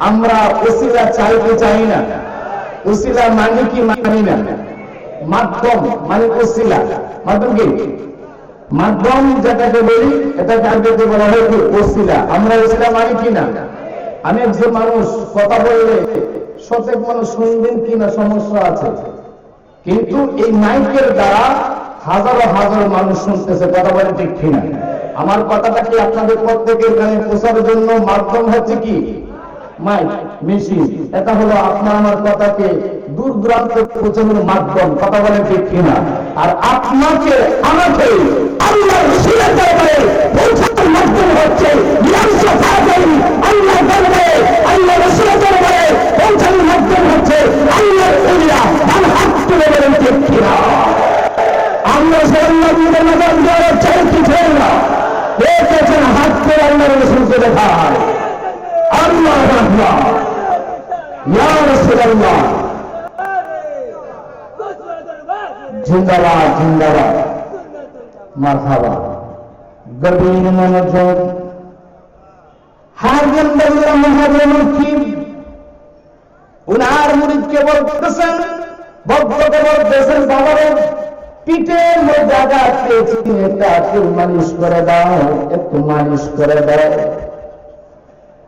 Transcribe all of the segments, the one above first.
আমরা ওসিলা চাই কি চাই না। ওসিলা মানে কি মানি না? মাধ্যম মানে ওসিলা। মাধ্যম কি? মাধ্যম যেটাকে বলি, এটাকে আরবিতে বলা হয় কি? ওসিলা। আমরা ওসিলা মানি কি না? আমি একজন মানুষ, কথা বললে সতেক মানুষ শুনবেন কিনা সমস্যা আছে। কিন্তু এই মাইকের দ্বারা হাজারো হাজারো মানুষ শুনতেছে, কথা বলে ঠিক কিনা। আমার কথাটা কি আপনাদের প্রত্যেকের কানে পৌঁছার জন্য মাধ্যম হচ্ছে কি? মাইক, মেশিন, এটা হলো আপনার আমার কথাকে দূর দূরান্ত মাধ্যম, কথা বলে ঠিক কিনা। আর আপনাকে, আমাকে হচ্ছে আল্লাহর হাত বলেন কিছু না। হাত করে আল্লাহ রসুলকে দেখায় আল্লাহ আল্লাহ ইয়া রাসূলুল্লাহ জিন্দাবাদ জিন্দাবাদ। মারহাবা। গভীর মনোযোগ। হারজন বললাম মহাজন কি উনার পিঠের মধ্যে আঘাত একটু মালিশ করে দাও, একটু মালিশ করে দাও।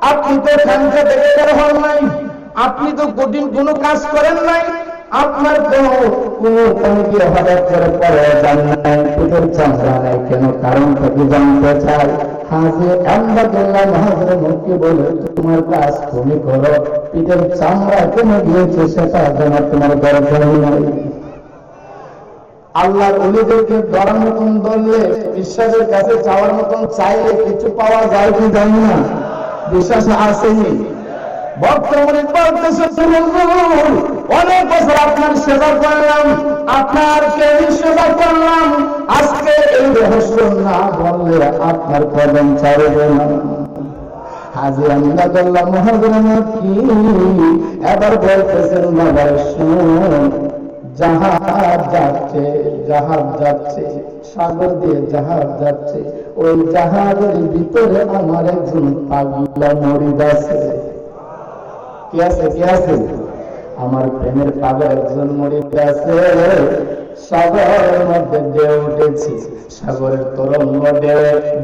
আপনি তো থেকে বের হন নাই। আপনি তো কঠিন কোনো কাজ করেন নাই। আপনার কোন কোন হঠাৎ করে পরে যান নাই। পিঠের চামড়া নাই। কেন? কারণটা কি জানতে চাই? হাজি বলে, তোমার কাজ তুমি করো। পিঠের চামড়া কেন গিয়েছে সেটা যেন তোমার দরকার নাই। আল্লাহ অলিদেরকে ধরার মতন ধরলে, বিশ্বাসের কাছে চাওয়ার মতন চাইলে কিছু পাওয়া যায় কি জানি না। আসেনি বর্তমানে অনেক বছর আপনার সেবা করলাম, আপনার সেবা করলাম। আজকে এই রহস্য না বললে আপনার ছাড়বে না। কি? এবার শুন যাচ্ছে, জাহাজ যাচ্ছে। সাগর দিয়ে জাহাজ যাচ্ছে। ওই জাহাজের ভিতরে আমার একজন পাগলা মরিদ আছে। কি আছে? কি আছে? আমার প্রেমের পাগল একজন মরিদ আছে। মধ্যে উঠেছে। সাগরের তরঙ্গ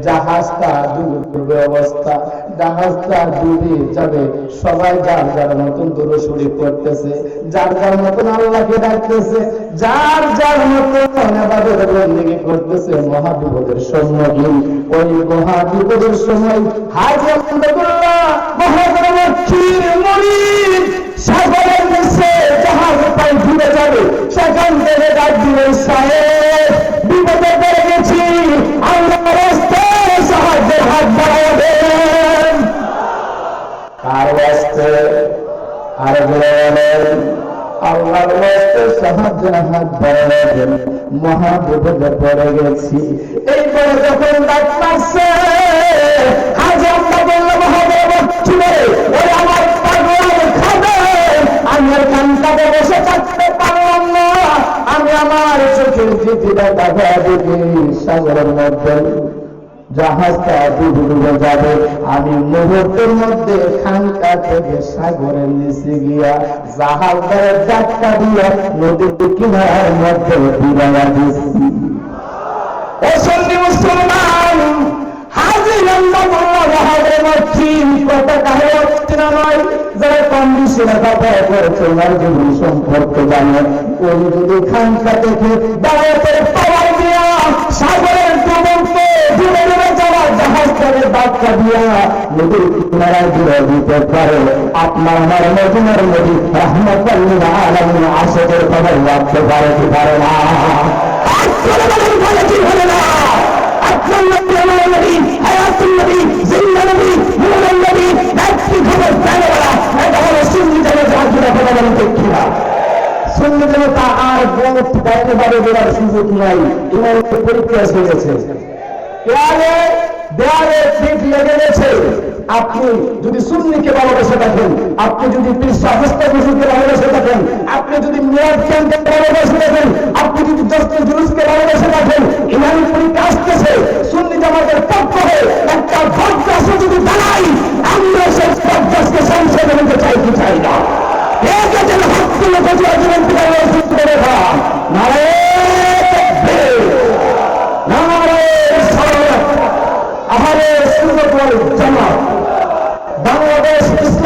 জাহাজটা ডুবে অবস্থা। জাহাজটা ডুবে যাবে। সবাই যার যার মতন যার যার মতন আল্লাহকে ডাকতেছে, যার যার মতন করতেছে মহাবিপদের সম্মুখীন। ওই মহাবিপদের সময় হাজি আহমদুল্লাহ মহাগ্রমক্ষীর সাহায্যের পড়ে গেছি। এইবারে যখন ডাক মারছে আম্মা মহাদেব ছিল ওই আমার পাগল খাবে। আমি আর কান্তাতে বসে থাকতে পারলাম না। আমি আমার চোখের চিঠিটা দেখা দেখি সাগরের মধ্যে। জাহাজটা ডুবে যাবে। আমি মুহূর্তের মধ্যে খানকা থেকে সাগরের নিচে গিয়া জাহাজের ডাক্কা দিয়া নদীর মধ্যে বিদায়া দিচ্ছি যারা সম্পর্কে জানে। ওই যদি খানকা থেকে দাঁড়াতে নদীর কিনারায় ঘুরে দিতে পারে আপনার আমার মদিনার নদী রহমত আলমিন আশেকের খবর রাখতে পারে কি পারে না জনতা আর ভোট বাইরে বাইরে বেরার সুযোগ নাই ইমাম পরীক্ষা এসে গেছে আপনি যদি সুন্নিকে ভালোবেসে থাকেন, আপনি যদি পৃষ্ঠা হস্তভূষণকে ভালোবেসে থাকেন, আপনি যদি মেয়াদকে ভালোবেসে থাকেন, আপনি যদি দস্ত জুলুসকে ভালোবেসে থাকেন ইমানি পরীক্ষা আসতেছে, সুন্নি জামাতের পক্ষ হয়ে একটা ভোটদাস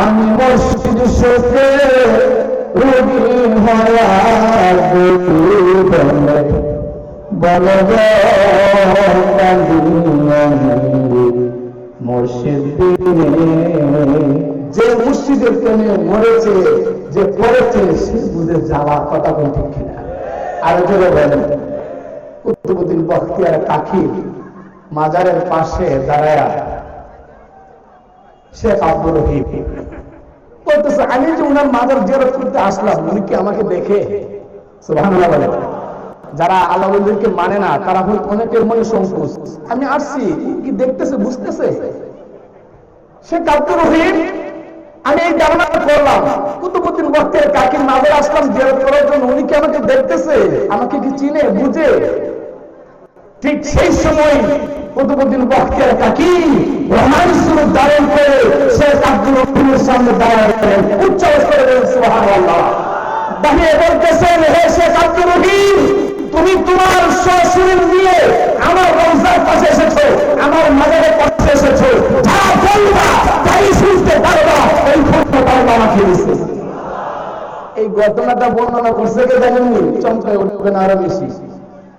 আমি মুর্শিদ যে মুর্শিদের প্রেমে মরেছে, যে পড়েছে সে বুঝে যাওয়া কথা বলতে কিনা আর জোরে বলেন, কুতুবুদ্দিন বখতিয়ার কাকি মাজারের পাশে দাঁড়ায়া শেখ আব্দুর রহিম বলতেছে, আমি যে উনার মাজার জিয়ারত করতে আসলাম, উনি কি আমাকে দেখে? সুবহানাল্লাহ বলে। যারা আল্লাহকে মানে না, তারা অনেকের মনে সংকোচ। আমি আসছি, কি দেখতেছে, বুঝতেছে? সে আব্দুর রহিম, আমি এই ধারণা করলাম কুতুবুদ্দিন বক্তের কাকির মাঝে আসলাম জিয়ারত করার জন্য, উনি কি আমাকে দেখতেছে? আমাকে কি চিনে, বুঝে? ঠিক সেই সময় কুতুবুদ্দিন বক্তের কাকি রহমান স্বরূপ ধারণ করে শেখ আব্দুল রহিমের সামনে দাঁড়ালেন উচ্চ করে বাহিরে বলতেছেন, হে শেখ আব্দুল রহিম, তুমি তোমার শ্বশুর নিয়ে আমার রমজার পাশে এসেছ, আমার মাজারের পাশে এসেছ। যা বলবা, তাই শুনতে পারবা এই পারবা এই ঘটনাটা বর্ণনা করছে কে জানেননি? চমকায় উঠবেন আরও বেশি।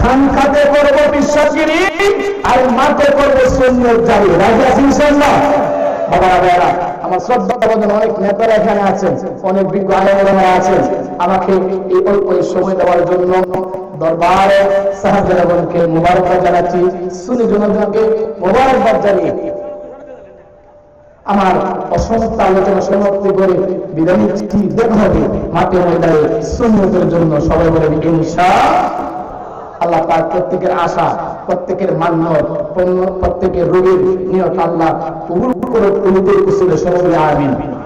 খানখাতে করব বিশ্বাসগিরি, আর মাঠে করব সুন্নত জারি রাজি আছি আমার শ্রদ্ধা অনেক নেতারা এখানে আছেন, অনেক বিজ্ঞ আলেমরা আছেন। আমাকে এই অল্প সময় দেওয়ার জন্য জানাচ্ছি জানিয়ে আমার অসংখ্য আলোচনা সমাপ্তি করে বিদায় দেখা হবে মাঠে ময়দানে সুন্নতের জন্য। সবাই বলেন, ইনশা আল্লাহ পাক প্রত্যেকের আশা, প্রত্যেকের মান্য প্রত্যেকের রোগীর নিয়ত আল্লাহ কবুল করে অনুকূল কুসুলে সবাই আমিন।